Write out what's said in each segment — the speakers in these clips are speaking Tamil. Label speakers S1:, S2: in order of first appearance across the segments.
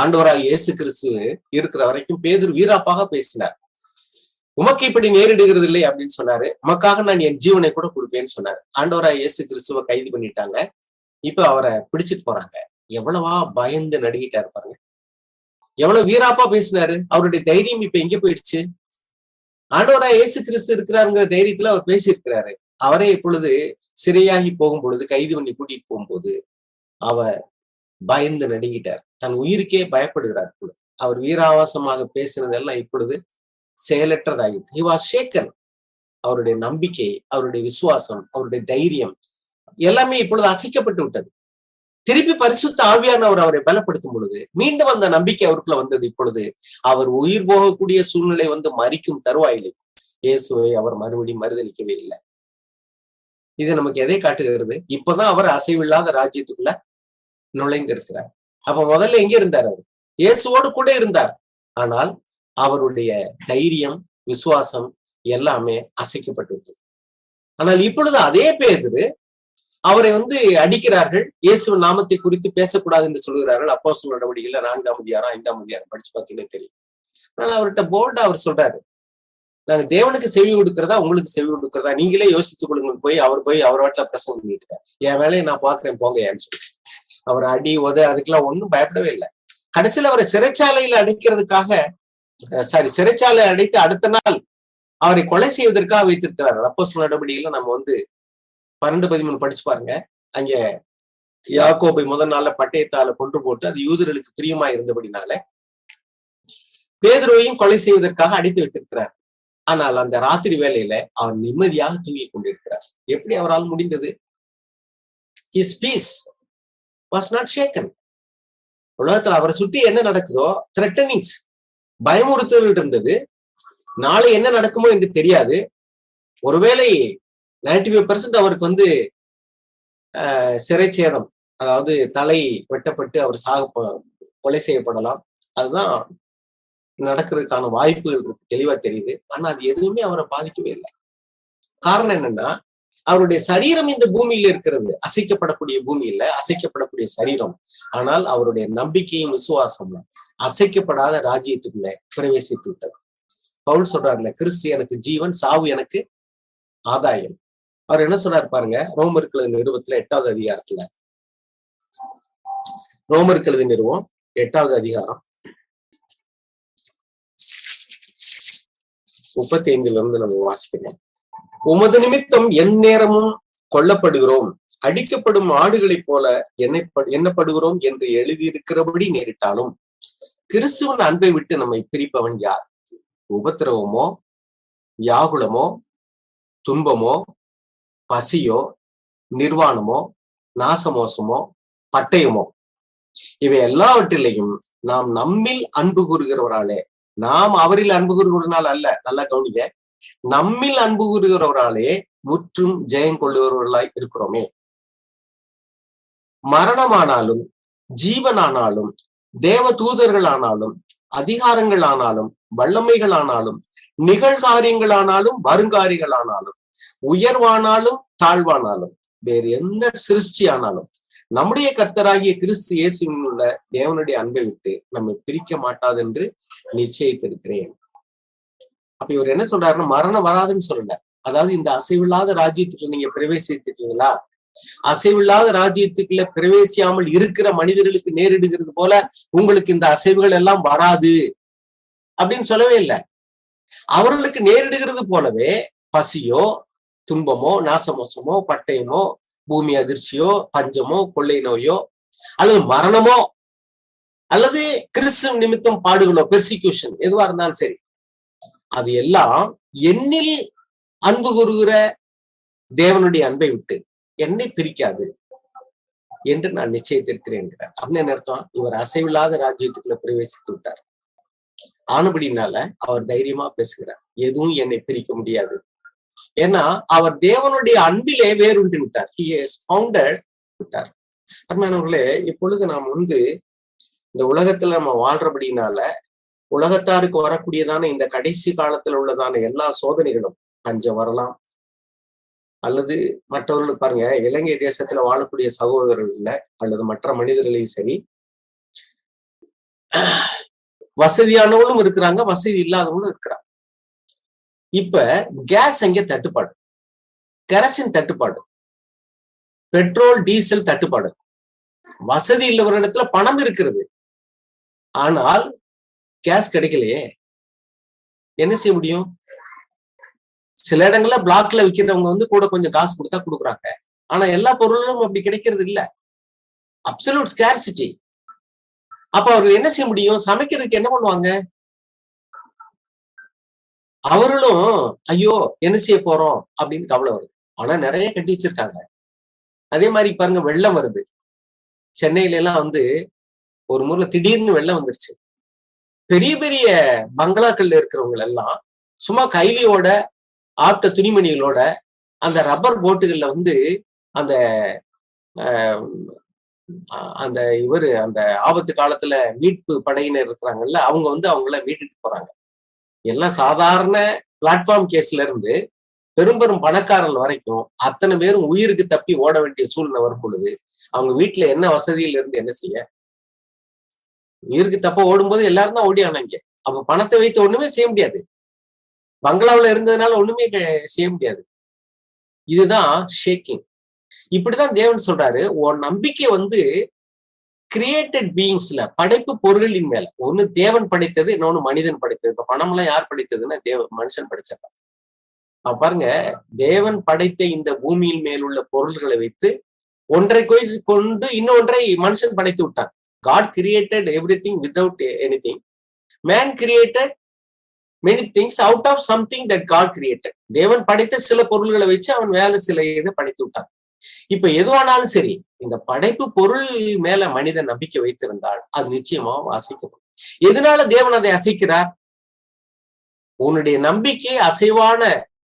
S1: ஆண்டவராக இயேசு கிறிஸ்து இருக்கிற வரைக்கும் பேதர் வீராப்பாக பேசினார். உமக்கு இப்படி நேரிடுகிறது இல்லை அப்படின்னு சொன்னாரு. உமக்காக நான் என் ஜீவனை கூட கொடுப்பேன்னு சொன்னாரு. ஆண்டவராக இயேசு கிறிஸ்துவ கைது பண்ணிட்டாங்க. இப்ப அவரை பிடிச்சிட்டு போறாங்க. எவ்வளவா பயந்து நடுங்கிட்டாரு பாருங்க. எவ்வளவு வீராப்பா பேசினாரு. அவருடைய தைரியம் இப்ப எங்க போயிடுச்சு? ஆண்டவரா இயேசு கிறிஸ்து இருக்கிறாருங்கிற தைரியத்துல அவர் பேசியிருக்கிறாரு. அவரே இப்பொழுது சிறையாகி போகும் பொழுது கைது பண்ணி கூட்டிட்டு போகும்போது அவர் பயந்து நடுங்கிட்டார். தன் உயிருக்கே பயப்படுகிறார் அவர் வீராவாசமாக பேசினதெல்லாம் இப்பொழுது செயலற்றதாகிட்டு ஹி வாஸ் ஷேக்கன் அவருடைய நம்பிக்கை அவருடைய விசுவாசம் அவருடைய தைரியம் எல்லாமே இப்பொழுது அசைக்கப்பட்டு விட்டது. திருப்பி பரிசுத்த ஆவியானவர் அவரை பலப்படுத்தும் பொழுது மீண்டும் அந்த நம்பிக்கை அவருக்குள்ள வந்தது இப்பொழுது அவர் உயிர் போகக்கூடிய சூழ்நிலை வந்து மறிக்கும் தருவாயில்லை. இயேசுவை அவர் மறுபடியும் மறுதளிக்கவே இல்லை. இது நமக்கு எதை காட்டுகிறது? இப்பதான் அவர் அசைவில்லாத ராஜ்யத்துக்குள்ள நுழைந்திருக்கிறார். அப்ப முதல்ல எங்க இருந்தார் அவர்? இயேசுவோடு கூட இருந்தார். ஆனால் அவருடைய தைரியம் விசுவாசம் எல்லாமே அசைக்கப்பட்டு விட்டது ஆனால் இப்பொழுது அதே பேதரு அவரை வந்து அடிக்கிறார்கள். இயேசுவின் நாமத்தை குறித்து பேசக்கூடாது என்று சொல்கிறார்கள். அப்போ சொல் நடவடிக்கையில நான்காம் அதிகாரம் ஐந்தாம் அதிகாரம் படிச்சு பார்த்தீங்கன்னா தெரியும். ஆனால் அவர்கிட்ட போல்டா அவர் சொல்றாரு. நாங்க தேவனுக்கு செவி கொடுக்கிறதா உங்களுக்கு செவி கொடுக்கிறதா? நீங்களே யோசித்துக் கொள்ளுங்கள். போய் அவர் போய் அவர் வாட்டில பிரசங்கம் பண்ணிட்டு என் வேலையை நான் பாக்குறேன் போங்க ஏன்னு சொல்லி அவர் அடி உத அதுக்கெல்லாம் ஒன்றும் பயப்படவே இல்லை. கடைசியில் அவரை சிறைச்சாலையில அடைக்கிறதுக்காக சாரி சிறைச்சாலை அடைத்து அடுத்த நாள் அவரை கொலை செய்வதற்காக வைத்திருக்கிறார்கள் அப்போ சில நடவடிக்கைகளை நம்ம வந்து பன்னெண்டு பதிமூணு படிச்சு பாருங்க. அங்க யாக்கோபை முதல் நாள்ல பட்டயத்தால கொண்டு போட்டு அது யூதர்களுக்கு பிரியமா இருந்தபடினால பேதுருவையும் கொலை செய்வதற்காக அடித்து வைத்திருக்கிறார். ஆனால் அந்த ராத்திரி வேலையில அவர் நிம்மதியாக தூங்கி கொண்டிருக்கிறார். எப்படி அவரால் முடிந்தது? His peace was not shaken உலகத்துல அவரை சுற்றி என்ன நடக்குதோ த்ரெட்டனிங்ஸ் பயமுறுத்தல் இருந்தது நாளை என்ன நடக்குமோ என்று தெரியாது. ஒருவேளை நைன்டி ஃபைவ் பர்சன்ட் அவருக்கு வந்து சிறை அதாவது தலை வெட்டப்பட்டு அவர் சாக கொலை செய்யப்படலாம். அதுதான் நடக்கிறதுக்கான வாய்ப்புகள் இருக்கு. தெளிவா தெரியுது. ஆனா அது எதுவுமே அவரை பாதிக்கவே இல்லை. காரணம் என்னன்னா அவருடைய சரீரம் இந்த பூமியில இருக்கிறது. அசைக்கப்படக்கூடிய பூமி இல்ல அசைக்கப்படக்கூடிய சரீரம். ஆனால் அவருடைய நம்பிக்கையும் விசுவாசமும் அசைக்கப்படாத ராஜ்யத்துக்குள்ள பிரவேசித்து விட்டது. பவுல் சொல்றாருல கிறிஸ்து எனக்கு ஜீவன் சாவு எனக்கு ஆதாயம். அவர் என்ன சொல்றாரு பாருங்க ரோமர் கழுது நிறுவத்துல எட்டாவது அதிகாரத்துல. ரோமர் கழுது நிறுவம் எட்டாவது அதிகாரம். முப்பத்தி ஐந்துல இருந்து நம்ம வாசிக்கிறோம் உமது நிமித்தம் என் நேரமும் கொல்லப்படுகிறோம். அடிக்கப்படும் ஆடுகளைப் போல என்னை எண்ணப்படுகிறோம் என்று எழுதியிருக்கிறபடி நேரிட்டாலும். கிறிஸ்துவன் அன்பை விட்டு நம்மை பிரிப்பவன் யார்? உபத்திரவமோ? யாகுலமோ துன்பமோ? பசியோ? நிர்வாணமோ? நாசமோசமோ? பட்டயமோ? இவை எல்லாவற்றிலையும் நாம் நம்மில் அன்பு கூறுகிறவராலே நாம் அவரில் அன்பு கூறுகிறவரால் அல்ல நல்லா கவனிங்க. நம்மில் அன்பு கூறுகிறவராலே முற்றும் ஜெயம் கொள்ளுகிறவர்களாய் இருக்கிறோமே. மரணமானாலும் ஜீவனானாலும் தேவ தூதர்களானாலும் ஆனாலும் அதிகாரங்கள் ஆனாலும் வல்லமைகள் ஆனாலும் நிகழ்காரியங்களானாலும் வருங்காரியங்களானாலும் உயர்வானாலும் தாழ்வானாலும் வேறு எந்த சிருஷ்டி ஆனாலும் நம்முடைய கர்த்தராகிய கிறிஸ்து இயேசுவின் உள்ள தேவனுடைய அன்பை விட்டு நம்மை பிரிக்க மாட்டாது என்று நிச்சயித்திருக்கிறேன். அப்ப இவர் என்ன சொல்றாருன்னா மரணம் வராதுன்னு சொல்லல. அதாவது இந்த அசைவில்லாத ராஜ்யத்துக்கு நீங்க பிரவேசித்துட்டீங்களா அசைவில்லாத ராஜ்யத்துக்குள்ள பிரவேசியாமல் இருக்கிற மனிதர்களுக்கு நேரிடுகிறது போல உங்களுக்கு இந்த அசைவுகள் எல்லாம் வராது அப்படின்னு சொல்லவே இல்லை. அவர்களுக்கு நேரிடுகிறது போலவே பசியோ துன்பமோ நாசமோசமோ பட்டயமோ பூமி அதிர்ச்சியோ பஞ்சமோ கொள்ளை நோயோ அல்லது மரணமோ அல்லது கிறிஸ்துவ நிமித்தம் பாடுகளோ பெர்சிக்யூஷன் எதுவா இருந்தாலும் சரி அது எல்லாம் என்னில் அன்பு கூறுகிற தேவனுடைய அன்பை விட்டு என்னை பிரிக்காது என்று நான் நிச்சயத்திருக்கிறேன் என்கிறார். அப்படின்னு அர்த்தம் இவர் அசைவில்லாத ராஜ்யத்துக்குள்ள பிரவேசித்து விட்டார். ஆனபடினால அவர் தைரியமா பேசுகிறார். எதுவும் என்னை பிரிக்க முடியாது. ஏன்னா அவர் தேவனுடைய அன்பிலே வேறுண்டு விட்டார். விட்டார். அருமையானவர்களே இப்பொழுது நாம் வந்து இந்த உலகத்துல நம்ம வாழ்றபடினால உலகத்தாருக்கு வரக்கூடியதான இந்த கடைசி காலத்துல உள்ளதான எல்லா சோதனைகளும் பஞ்சம் வரலாம். அல்லது மற்றவர்களுக்கு பாருங்க இலங்கை தேசத்துல வாழக்கூடிய சகோதரர்கள் அல்லது மற்ற மனிதர்களையும் சரி வசதியானவங்களும் இருக்கிறாங்க வசதி இல்லாதவங்களும் இருக்கிறாங்க. இப்ப கேஸ் அங்கே தட்டுப்பாடு. கெரசின் தட்டுப்பாடு. பெட்ரோல் டீசல் தட்டுப்பாடு. வசதி இல்லவரிடத்துல பணம் இருக்கிறது. ஆனால் கேஸ் கிடைக்கலையே. என்ன செய்ய முடியும்? சில இடங்கள்ல பிளாக்ல விற்கிறவங்க வந்து கூட கொஞ்சம் காசு கொடுத்தா கொடுக்குறாங்க. ஆனா எல்லா பொருளும் அப்படி கிடைக்கிறது இல்ல. அப்சல்யூட் ஸ்கேர்சிட்டி அப்ப அவர்கள் என்ன செய்ய முடியும்? சமைக்கிறதுக்கு என்ன பண்ணுவாங்க? அவர்களும் ஐயோ என்ன செய்ய போறோம்? அப்படின்னு கவலை வருது. ஆனா நிறைய கட்டி வச்சிருக்காங்க. அதே மாதிரி பாருங்க வெள்ளம் வருது. சென்னையில எல்லாம் வந்து ஒரு முறை திடீர்னு வெள்ளம் வந்துருச்சு. பெரிய பெரிய பங்களாக்கள்ல இருக்கிறவங்க எல்லாம் சும்மா கைலியோட ஆப்ட துணிமணிகளோட அந்த ரப்பர் போட்டுகள்ல வந்து அந்த அந்த இவர் அந்த ஆபத்து காலத்துல மீட்பு படையினர் இருக்கிறாங்கல்ல அவங்க வந்து அவங்கள மீட்டுட்டு போறாங்க. எல்லாம் சாதாரண பிளாட்ஃபார்ம் கேஸ்ல இருந்து பெரும்பெரும் பணக்காரர்கள் வரைக்கும் அத்தனை பேரும் உயிருக்கு தப்பி ஓட வேண்டிய சூழ்நிலை வரும் பொழுது அவங்க வீட்டுல என்ன வசதியில இருந்து என்ன செய்ய உயிருக்கு தப்ப ஓடும்போது எல்லாரும் தான் ஓடி ஆனாங்க அப்ப பணத்தை வைத்து ஒண்ணுமே செய்ய முடியாது. பங்களாவுல இருந்ததுனால ஒண்ணுமே செய்ய முடியாது. இதுதான் ஷேக்கிங் இப்படிதான் தேவன் சொல்றாரு உன் நம்பிக்கை வந்து கிரியேட்டட் பீயிங்ஸ்ல படைப்பு பொருளின் மேல. ஒண்ணு தேவன் படைத்தது இன்னொன்னு மனிதன் படைத்தது. இப்ப பணம் எல்லாம் யார் படைத்ததுன்னா தேவ மனுஷன் படைச்சப்ப பாருங்க தேவன் படைத்த இந்த பூமியின் மேல் உள்ள பொருள்களை வைத்து ஒன்றை கொண்டு இன்னொன்றை மனுஷன் படைத்து விட்டான். God created everything without anything man created many things out of something that God created தேவன் படைத்த சில பொருள்களை வச்சு அவன் வேலை சில இதை படைத்து விட்டான். இப்ப எதுவானாலும் சரி இந்த படைப்பு பொருள் மேல மனிதன் நம்பிக்கை வைத்திருந்தால் அது நிச்சயமா அசைக்கப்படும். எதனால தேவன் அதை அசைக்கிறார்? உன்னுடைய நம்பிக்கை அசைவான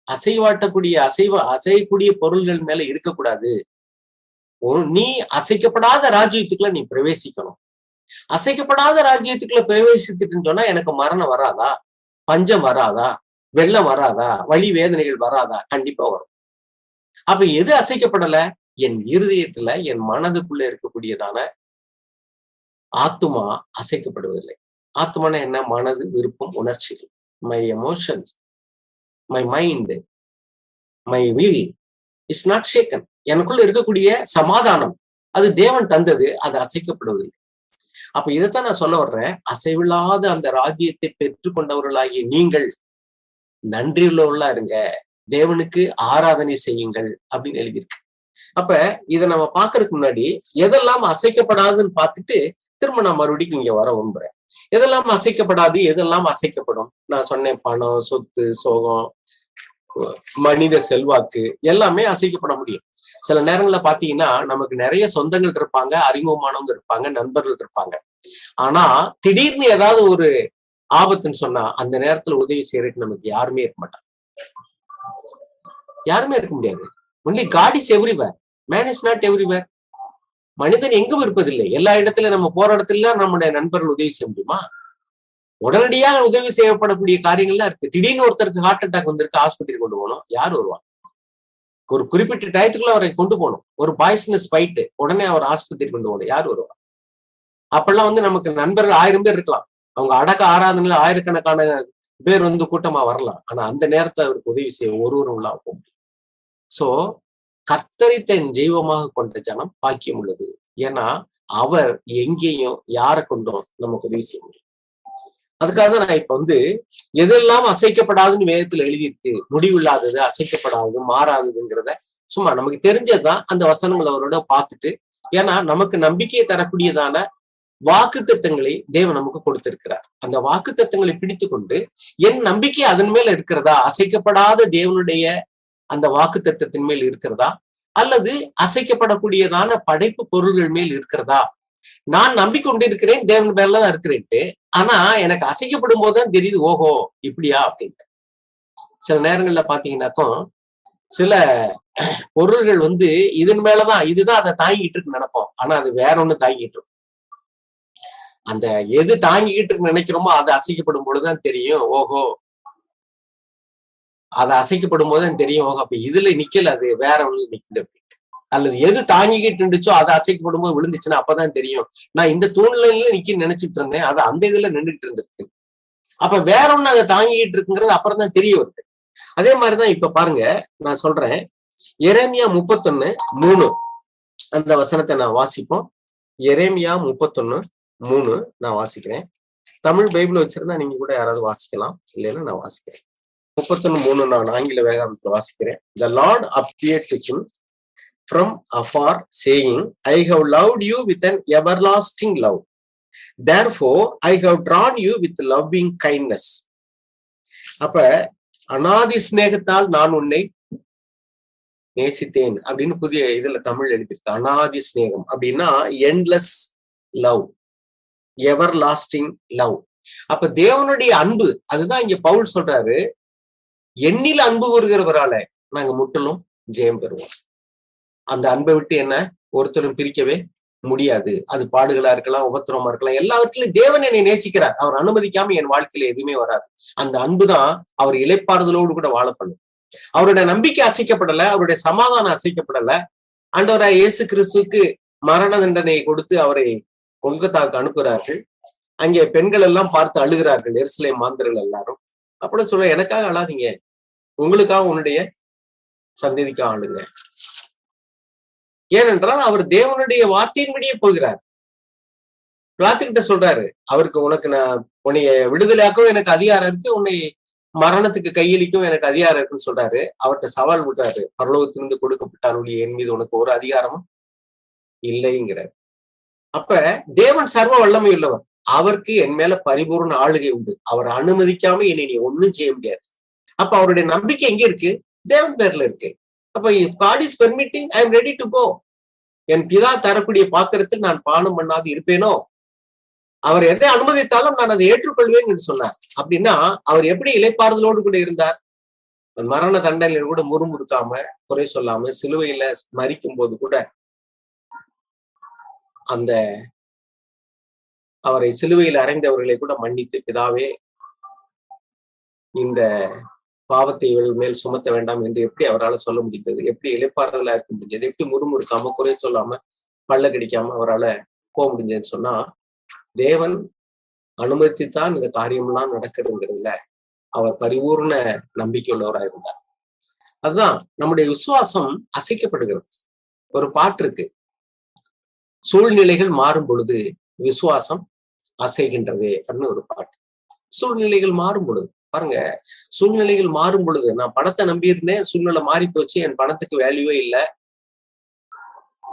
S1: அசைவாட்டக்கூடிய அசைவ அசையக்கூடிய பொருள்கள் மேல இருக்கக்கூடாது. நீ அசைக்கப்படாத ராஜ்யத்துக்குள்ள நீ பிரவேசிக்கணும். அசைக்கப்படாத ராஜ்யத்துக்குள்ள பிரவேசித்துட்டுன்னு சொன்னா எனக்கு மரணம் வராதா? பஞ்சம் வராதா? வெள்ளம் வராதா? வழி வேதனைகள் வராதா? கண்டிப்பா வரும். அப்ப எது அசைக்கப்படல? என் இருதயத்துல என் மனதுக்குள்ள இருக்கக்கூடியதான ஆத்துமா அசைக்கப்படுவதில்லை. ஆத்மான என்ன? மனது விருப்பம் உணர்ச்சிகள் my emotions my mind my will is not shaken எனக்குள்ள இருக்கக்கூடிய சமாதானம் அது தேவன் தந்தது அது அசைக்கப்படுவதில்லை. அப்ப இதைத்தான் நான் சொல்ல வர்றேன். அசைவில்லாத அந்த ராஜ்யத்தை பெற்றுக்கொண்டவர்களாகிய நீங்கள் நன்றியுள்ளவர்களா இருங்க. தேவனுக்கு ஆராதனை செய்யுங்கள் அப்படின்னு எழுதியிருக்கு. அப்ப இதை நம்ம பாக்குறதுக்கு முன்னாடி எதெல்லாம் அசைக்கப்படாதுன்னு பார்த்துட்டு திரும்ப நான் மறுபடியும் இங்க வர விரும்புறேன். எதெல்லாம் அசைக்கப்படாது எதெல்லாம் அசைக்கப்படும்? நான் சொன்னேன் பணம் சொத்து சோகம் மனித செல்வாக்கு எல்லாமே அசைக்கப்பட முடியும். சில நேரங்கள்ல பாத்தீங்கன்னா நமக்கு நிறைய சொந்தங்கள் இருப்பாங்க அறிமுகமானவங்க இருப்பாங்க நண்பர்கள் இருப்பாங்க. ஆனா திடீர்னு ஏதாவது ஒரு ஆபத்துன்னு சொன்னா அந்த நேரத்துல உதவி செய்யறதுக்கு நமக்கு யாருமே இருக்க மாட்டாங்க. யாருமே இருக்க முடியாது. Only God is everywhere man is not everywhere மனிதன் எங்கும் இருப்பதில்லை. எல்லா இடத்துல நம்ம போற இடத்துல நம்முடைய நண்பர்கள் உதவி செய்ய முடியுமா? உடனடியாக உதவி செய்யப்படக்கூடிய காரியங்கள்லாம் இருக்கு. திடீர்னு ஒருத்தருக்கு ஹார்ட் அட்டாக் வந்திருக்கு ஆஸ்பத்திரி கொண்டு போகணும். யார் வருவாங்க? ஒரு குறிப்பிட்ட டயத்துக்குள்ள அவரை கொண்டு போகணும். ஒரு பாய்ஸ்னஸ் ஃபைட்டு உடனே அவர் ஆஸ்பத்திரி கொண்டு போகணும். யார் வருவா அப்பெல்லாம் வந்து நமக்கு நண்பர்கள் ஆயிரம் பேர் இருக்கலாம். அவங்க அடக்க ஆராதனையில ஆயிரக்கணக்கான பேர் வந்து கூட்டமா வரலாம். ஆனா அந்த நேரத்தை அவருக்கு உதவி செய்ய ஒருவரும் இல்லாம போக முடியும் சோ கர்த்தரை தன் ஜெய்வமாக கொண்ட ஜனம் பாக்கியம் உள்ளது. ஏன்னா அவர் எங்கேயும் யாரை கொண்டும் நமக்கு உதவி செய்ய முடியும் அதுக்காக தான் நான் இப்ப வந்து எதெல்லாம் அசைக்கப்படாதுன்னு வேதத்துல எழுதியிருக்கு? முடிவில்லாதது அசைக்கப்படாதது மாறாததுங்கிறத சும்மா நமக்கு தெரிஞ்சதுதான் அந்த வசனங்கள் அவரோட பார்த்துட்டு ஏன்னா நமக்கு நம்பிக்கையை தரக்கூடியதான வாக்கு தத்தங்களை தேவன் நமக்கு கொடுத்திருக்கிறார். அந்த வாக்கு தத்தங்களை பிடித்து கொண்டு என் நம்பிக்கை அதன் மேல இருக்கிறதா? அசைக்கப்படாத தேவனுடைய அந்த வாக்கு தத்தத்தின் மேல் இருக்கிறதா? அல்லது அசைக்கப்படக்கூடியதான படைப்பு பொருள்கள் மேல் இருக்கிறதா? நான் நம்பிக்கொண்டிருக்கிறேன் தேவன் மேலதான் இருக்கிறேன்ட்டு. ஆனா எனக்கு அசைக்கப்படும் போதுதான் தெரியுது ஓஹோ இப்படியா அப்படின்ட்டு. சில நேரங்கள்ல பாத்தீங்கன்னாக்கும் சில பொருள்கள் வந்து இதன் மேலதான் இதுதான் அதை தாங்கிட்டு இருக்கு நினைப்போம். ஆனா அது வேற ஒண்ணு தாங்கிட்டு இருக்கும். அந்த எது தாங்கிக்கிட்டு இருக்கு நினைக்கிறோமோ அது அசைக்கப்படும் பொழுதுதான் தெரியும் ஓஹோ. அது அசைக்கப்படும் போதுதான் தெரியும் ஓஹோ அப்ப இதுல நிக்கல அது வேற ஒண்ணு நிக்குது அப்படி. அல்லது எது தாங்கிக்கிட்டு இருந்துச்சோ அதை அசைக்கப்படும் போது விழுந்துச்சுன்னா அப்பதான் தெரியும். நான் இந்த தூண்ல நிக்க நினைச்சிட்டு இருந்தேன். அது அந்த இதுல நின்றுட்டு இருந்திருக்கு. அப்ப வேற ஒண்ணு அதை தாங்கிக்கிட்டு இருக்குங்கிறது அப்புறம் தான் தெரிய வருது. அதே மாதிரிதான் இப்ப பாருங்க நான் சொல்றேன். எரேமியா முப்பத்தொன்னு மூணு. அந்த வசனத்தை நான் வாசிப்போம். எரேமியா முப்பத்தொன்னு மூணு நான் வாசிக்கிறேன். தமிழ் பைபிள் வச்சிருந்தா நீங்க கூட யாராவது வாசிக்கலாம். இல்லைன்னா நான் வாசிக்கிறேன். முப்பத்தொன்னு மூணு நான் ஆங்கில வேகாந்தத்துல வாசிக்கிறேன். The Lord appear to from afar, saying, saying I have you you with an love. Love therefore I have drawn you with loving அப்ப அனாதி சிநேகத்தால் நான் உன்னை நேசித்தேன் அப்படின்னு புதிய இதுல தமிழ் எழுதியிருக்கு. அனாதி சிநேகம் அப்படின்னா endless love everlasting love அப்ப தேவனுடைய அன்பு அதுதான் இங்க பவுல் சொல்றாரு. எண்ணில் அன்பு கூறுகிறவரால நாங்க முற்றிலும் ஜெயம் பெறுவோம். அந்த அன்பை விட்டு என்ன? ஒருத்தரும் பிரிக்கவே முடியாது. அது பாடுகளா இருக்கலாம் உபத்திரமா இருக்கலாம் எல்லாவற்றிலும் தேவன் என்னை நேசிக்கிறார். அவர் அனுமதிக்காம என் வாழ்க்கையில எதுவுமே வராது. அந்த அன்புதான் அவர் இலைப்பாறுதலோடு கூட வாழப்படும். அவருடைய நம்பிக்கை அசைக்கப்படல அவருடைய சமாதானம் அசைக்கப்படல. ஆண்டவராய் இயேசு கிறிஸ்துவுக்கு மரண தண்டனையை கொடுத்து அவரை கொல்கத்தாவுக்கு அனுப்புகிறார்கள். அங்கே பெண்கள் எல்லாம் பார்த்து அழுகிறார்கள் எருசலேம் மாந்தர்கள் எல்லாரும். அப்படின்னு சொல்ல எனக்காக அழாதீங்க. உங்களுக்காக உன்னுடைய சந்ததிக்காக ஆளுங்க ஏனென்றால் அவர் தேவனுடைய வார்த்தையின்படியே போகிறார். பிளாத்துக்கிட்ட சொல்றாரு அவருக்கு உனக்கு நான் உன்னைய விடுதலையாக்கவும் எனக்கு அதிகாரம் இருக்கு உன்னை மரணத்துக்கு கையளிக்கும் எனக்கு அதிகாரம் இருக்குன்னு சொல்றாரு. அவர்கிட்ட சவால் விட்டாரு பரலோகத்திலிருந்து கொடுக்கப்பட்டாருடைய என் மீது உனக்கு ஒரு அதிகாரமும் இல்லைங்கிறார். அப்ப தேவன் சர்வ வல்லமை உள்ளவர் அவருக்கு என் மேல பரிபூர்ண ஆளுகை உண்டு. அவர் அனுமதிக்காம என்னை நீ ஒன்னும் செய்ய முடியாது. அப்ப அவருடைய நம்பிக்கை எங்க இருக்கு? தேவன் பேர்ல இருக்கு. அப்ப God is permitting I am ready to go என் பிதா தரக்கூடிய பாத்திரத்தில் நான் பானம் பண்ணாது இருப்பேனோ? அவர் எதை அனுமதித்தாலும் நான் அதை ஏற்றுக்கொள்வேன் என்று சொன்னார். அப்படின்னா அவர் எப்படி இலைப்பாறுதலோடு கூட இருந்தார்? மரண தண்டனையில கூட முறுமுறுக்காம குறை சொல்லாம சிலுவையில மறிக்கும் போது கூட அந்த அவரை சிலுவையில் அறைந்தவர்களை கூட மன்னித்து பிதாவே இந்த பாவத்தை இவள் மேல் சுமத்த வேண்டாம் என்று எப்படி அவரால் சொல்ல முடிந்தது? எப்படி இழைப்பாறுதலா இருக்க முடிஞ்சது? எப்படி முறுமுறுக்காம குறை சொல்லாம பல்ல கடிக்காம அவரால் போக முடிஞ்சதுன்னு சொன்னா தேவன் அனுமதித்தான் இந்த காரியம்லாம் நடக்குதுங்கிறதுல அவர் பரிபூர்ண நம்பிக்கையுள்ளவராக இருந்தார். அதுதான் நம்முடைய விசுவாசம் அசைக்கப்படுகிறது. ஒரு பாட்டு இருக்கு. சூழ்நிலைகள் மாறும் பொழுது விசுவாசம் அசைகின்றதே அப்படின்னு ஒரு பாட்டு. சூழ்நிலைகள் மாறும் பொழுது பாருங்க சூழ்நிலைகள் மாறும் பொழுது நான் பணத்தை நம்பியிருந்தேன் சூழ்நிலை மாறி போச்சு என் பணத்துக்கு வேல்யூவே இல்லை.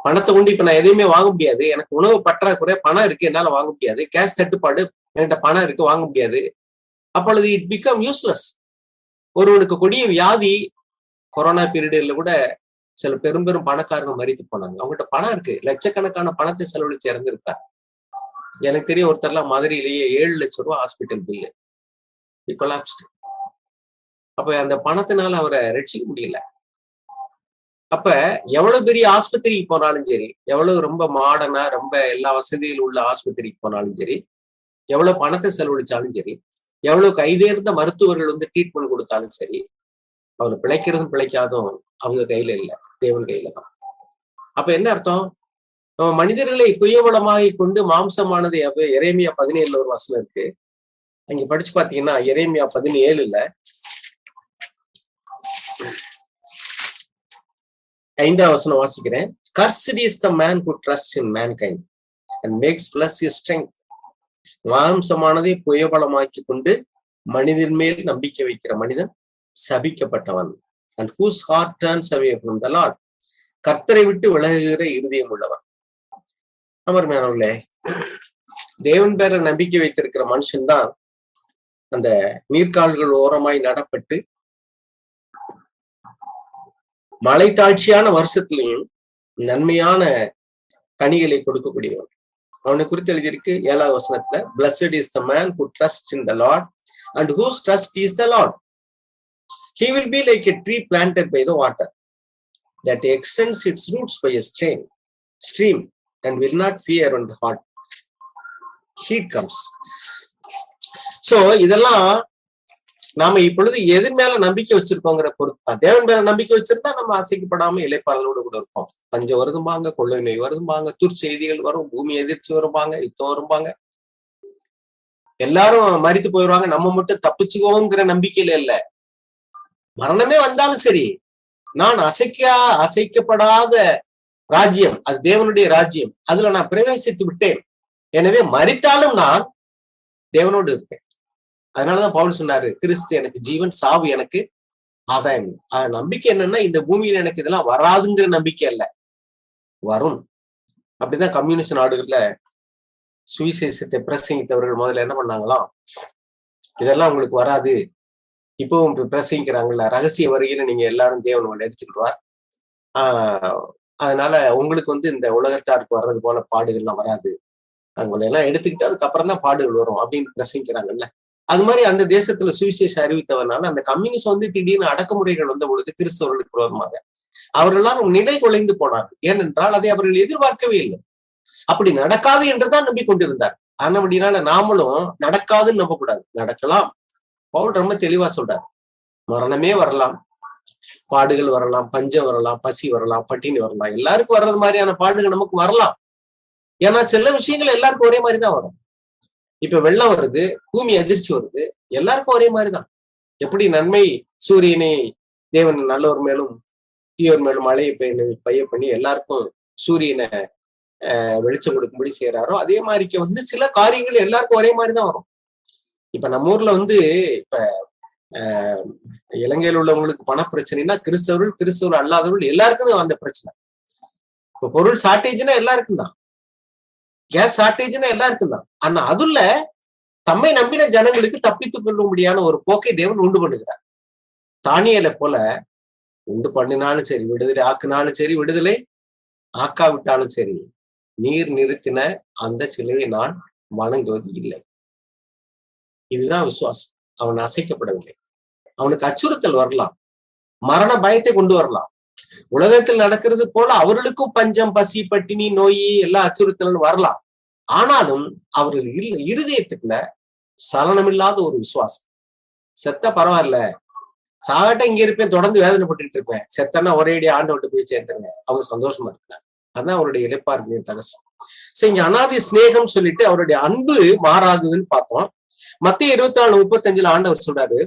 S1: பணத்தை கொண்டு இப்ப நான் எதையுமே வாங்க முடியாது. எனக்கு உணவு பற்றாக்குறை பணம் இருக்கு என்னால வாங்க முடியாது. கேஷ் தட்டுப்பாடு என்கிட்ட பணம் இருக்கு வாங்க முடியாது. அப்பொழுது இட் பிகம் யூஸ்லெஸ் ஒருவனுக்கு கொடிய வியாதி கொரோனா பீரியடில் கூட சில பெரும் பெரும் பணக்காரங்க மறித்து போனாங்க. அவங்ககிட்ட பணம் இருக்கு. லட்சக்கணக்கான பணத்தை செலவழிச்சு இறந்துருக்காங்க. எனக்கு தெரிய ஒருத்தர்லாம் மதுரையிலேயே ஏழு லட்சம் ரூபாய் ஹாஸ்பிட்டல் பில்லு கொலாப்ஸ்ட் அப்ப அந்த பணத்தினால அவரை ரட்சிக்க முடியல. அப்ப எவ்வளவு பெரிய ஆஸ்பத்திரிக்கு போனாலும் சரி எவ்வளவு ரொம்ப மாடர்னா ரொம்ப எல்லா வசதியில் உள்ள ஆஸ்பத்திரிக்கு போனாலும் சரி எவ்வளவு பணத்தை செலவழிச்சாலும் சரி எவ்வளவு கைதேர்ந்த மருத்துவர்கள் வந்து ட்ரீட்மெண்ட் கொடுத்தாலும் சரி அவர் பிழைக்கிறதும் பிழைக்காதும் அவங்க கையில இல்ல. தேவன் கையில தான். அப்ப என்ன அர்த்தம்? நம்ம மனிதர்களை குயவளமாக கொண்டு மாம்சமானது எரேமியா பதினேழுல ஒரு வசனம் இருக்கு. அங்க படிச்சு பாத்தீங்கன்னா எரேமியா பதினேழுல ஐந்தாம் வசனம் வாசிக்கிறேன். Cursed is the man who trust in mankind and makes flesh his strength மாம்சமானதை புயபலமாக்கி கொண்டு மனிதன் மேல் நம்பிக்கை வைக்கிற மனிதன் சபிக்கப்பட்டவன். And whose heart turns away from the Lord கர்த்தரை விட்டு விலகுகிற இருதயம் உள்ளவன். அமர்மையானவர்களே தேவன் பேர நம்பிக்கை வைத்திருக்கிற மனுஷன் தான் அந்த நீர்க்கால்கள் ஓரமாய் நடப்பட்டு மலை தாழ்ச்சியான வருஷத்திலையும் நன்மையான கனிகளை கொடுக்கக்கூடியவன். அவனை குறித்து எழுதியிருக்கு ஏழாவது வசனத்துல blessed is the man who trust in the Lord and whose trust is the Lord he will be like a tree planted by the water that extends its roots by a stream stream and will not fear when the hot heat comes so இதெல்லாம் நாம இப்பொழுது எது மேல நம்பிக்கை வச்சிருக்கோங்கிற பொறுத்து தான். தேவன் மேல நம்பிக்கை வச்சிருந்தா நம்ம அசைக்கப்படாம இலைப்பாளரோட கூட இருப்போம். பஞ்சம் வருதும்பாங்க கொள்ளை நோய் வருதும்பாங்க துர்ச்செய்திகள் வரும் பூமி எதிர்ச்சி வரும்பாங்க யுத்தம் வரும்பாங்க. எல்லாரும் மறித்து போயிடுவாங்க. நம்ம மட்டும் தப்பிச்சுக்கோங்கிற நம்பிக்கையில இல்ல. மரணமே வந்தாலும் சரி நான் அசைக்கா அசைக்கப்படாத ராஜ்யம் அது தேவனுடைய ராஜ்யம். அதுல நான் பிரவேசித்து விட்டேன். எனவே மறித்தாலும் நான் தேவனோடு இருப்பேன். அதனாலதான் பவுல் சொன்னாரு கிறிஸ்து எனக்கு ஜீவன் சாவு எனக்கு ஆதாயம். நம்பிக்கை என்னன்னா இந்த பூமியில எனக்கு இதெல்லாம் வராதுங்கிற நம்பிக்கை அல்ல. வரும். அப்படிதான் கம்யூனிஸ்ட் நாடுகள்ல சுவிசேஷத்தை பிரசங்கித்தவர்கள் முதல்ல என்ன பண்ணாங்களாம் இதெல்லாம் உங்களுக்கு வராது. இப்பவும் பிரசங்கிக்கிறாங்கல்ல ரகசிய வருகையில நீங்க எல்லாரும் தேவன் எடுத்துக்கிடுவார் ஆஹ் அதனால உங்களுக்கு வந்து இந்த உலகத்தாருக்கு வர்றது போல பாடுகள்லாம் வராது. அவங்களை எல்லாம் எடுத்துக்கிட்டு அதுக்கப்புறம் தான் பாடுகள் வரும் அப்படின்னு பிரசங்கிக்கிறாங்கல்ல. அது மாதிரி அந்த தேசத்துல சுவிசேஷம் அறிவித்தவனால அந்த கம்யூனிஸ்ட் வந்து திடீர்னு அடக்குமுறைகள் வந்த பொழுது கிறிஸ்தவர்களுக்கு விரோதமாக அவர்களால் நிலை குலைந்து போனார்கள். ஏனென்றால் அதை அவர்கள் எதிர்பார்க்கவே இல்லை. அப்படி நடக்காது என்றுதான் நம்பிக்கொண்டிருந்தார். அப்படினால நாமளும் நடக்காதுன்னு நம்பக்கூடாது. நடக்கலாம். பவுல் ரொம்ப தெளிவா சொல்றாரு. மரணமே வரலாம். பாடுகள் வரலாம். பஞ்சம் வரலாம். பசி வரலாம். பட்டினி வரலாம். எல்லாருக்கும் வர்றது மாதிரியான பாடுகள் நமக்கு வரலாம். ஏன்னா சில விஷயங்கள் எல்லாருக்கும் ஒரே மாதிரிதான் வரும். இப்ப வெள்ளம் வருது பூமி அதிர்ச்சி வருது எல்லாருக்கும் ஒரே மாதிரிதான். எப்படி நன்மை சூரியனை தேவன் நல்லவர் மேலும் தீயோர் மேலும் மழையை பெய்ய பைய பண்ணி எல்லாருக்கும் சூரியனை வெளிச்சம் கொடுக்கும்படி செய்யறாரோ அதே மாதிரிக்கு வந்து சில காரியங்கள் எல்லாருக்கும் ஒரே மாதிரிதான் வரும். இப்ப நம்ம ஊர்ல வந்து இப்ப ஆஹ் இலங்கையில் உள்ளவங்களுக்கு பண பிரச்சனைனா கிறிஸ்தவர்கள் கிறிஸ்தவர்கள் அல்லாதவர்கள் எல்லாருக்கும் அந்த பிரச்சனை. இப்ப பொருள் ஷார்டேஜ்னா எல்லாருக்கும் தான் கேஸ் ஷார்டேஜ்னா எல்லாருக்கும் தான் ஆனா அதுல தம்மை நம்பின ஜனங்களுக்கு தப்பித்துக் கொள்ளும்படியான ஒரு போக்கை தேவன் உண்டு பண்ணுகிறார். தானியலை போல உண்டு பண்ணினாலும் சரி விடுதலை ஆக்குனாலும் சரி விடுதலை ஆக்காவிட்டாலும் சரி நீர் நிறுத்தின அந்த சிலையை நான் வணங்குவது இல்லை. இதுதான் விசுவாசம். அவன் அசைக்கப்படவில்லை. அவனுக்கு அச்சுறுத்தல் வரலாம். மரண பயத்தை கொண்டு வரலாம். உலகத்தில் நடக்கிறது போல அவர்களுக்கும் பஞ்சம் பசி பட்டினி நோய் எல்லா அச்சுறுத்தலும் வரலாம். ஆனாலும் அவர்கள் இருதயத்துக்குள்ள சலனமில்லாத ஒரு விசுவாசம். செத்த பரவாயில்ல. சாகட்ட இங்க இருப்பேன் தொடர்ந்து வேதனைப்பட்டு இருப்பேன். செத்தனா ஒரேடி ஆண்டவட்டு போய் சேர்த்துருங்க அவங்க சந்தோஷமா இருக்கிறாங்க அதான் அவருடைய இழப்பார்த்தின் ரகசியம். சரி இங்க அனாதி சிநேகம் சொல்லிட்டு அவருடைய அன்பு மாறாதுன்னு பார்த்தோம். மத்திய இருபத்தி நாலு முப்பத்தஞ்சுல ஆண்டவர் சொல்றாரு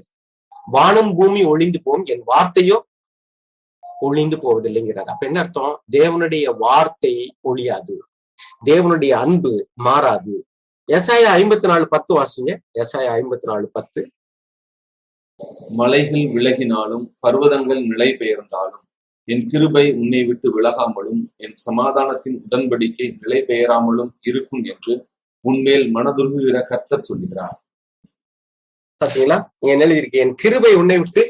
S1: வானம் பூமி ஒளிந்து போம். என் வார்த்தையோ ஒளிந்து போவதில்லைங்கிறார். அப்ப என்ன அர்த்தம்? தேவனுடைய வார்த்தை ஒழியாது. தேவனுடைய அன்பு மாறாது. எஸ்ஐ ஐம்பத்தி நாலு பத்து வாசிங்க. எஸ்ஐ ஐம்பத்தி நாலு பத்து.
S2: மலைகள் விலகினாலும் பர்வதங்கள் நிலை பெயர்ந்தாலும் என் கிருபை உன்னை விட்டு விலகாமலும் என் சமாதானத்தின் உடன்படிக்கை நிலை பெயராமலும் இருக்கும் என்று உன்மேல் மனதுருகுகிற கர்த்தர் சொல்லுகிறார்.
S1: பாத்தீங்களா? என் எழுதியிருக்கேன் என் கிருபை உன்னை விட்டு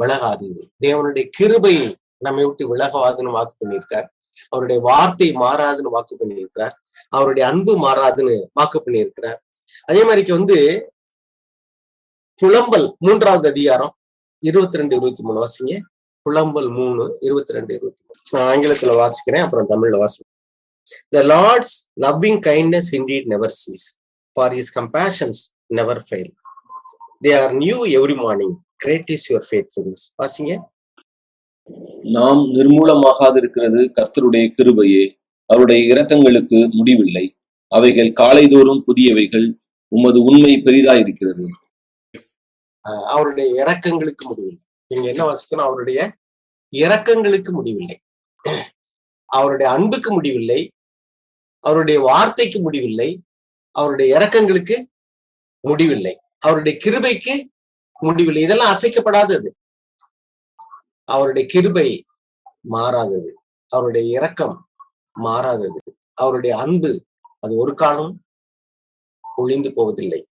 S1: விலகாது தேவனுடைய கிருபை நம்மை விட்டு விலகாதுன்னு வாக்கு பண்ணியிருக்கார். அவருடைய வார்த்தை மாறாதுன்னு வாக்கு பண்ணியிருக்கிறார். அவருடைய அன்பு மாறாதுன்னு வாக்கு பண்ணியிருக்கிறார். அதே மாதிரிக்கு வந்து புலம்பல் மூன்றாவது அதிகாரம் இருபத்தி ரெண்டு இருபத்தி மூணு வாசிங்க. புலம்பல் மூணு இருபத்தி ரெண்டு இருபத்தி மூணு நான் ஆங்கிலத்துல வாசிக்கிறேன் அப்புறம் தமிழ்ல வாசிக்கிறேன். The Lord's loving kindness indeed never ceases for his compassions never fail they are new every morning great is your faithfulness வாசிங்க.
S2: நாம் நிர்மூலமாகாதிருக்கிறது கர்த்தருடைய கிருபையே. அவருடைய இரக்கங்களுக்கு முடிவில்லை. அவைகள் காலைதோறும் புதியவைகள். உமது உண்மை பெரிதாயிருக்கிறது.
S1: ஆஹ் அவருடைய இரக்கங்களுக்கு முடிவில்லை. நீங்க என்ன வாசிக்கணும்? அவருடைய இரக்கங்களுக்கு முடிவில்லை. அவருடைய அன்புக்கு முடிவில்லை. அவருடைய வார்த்தைக்கு முடிவில்லை. அவருடைய இரக்கங்களுக்கு முடிவில்லை. அவருடைய கிருபைக்கு முடிவில்லை. இதெல்லாம் அசைக்கப்படாதது. அவருடைய கிருபை மாறாதது. அவருடைய இரக்கம் மாறாதது. அவருடைய அன்பு அது ஒரு காலம் ஒளிந்து போவதில்லை.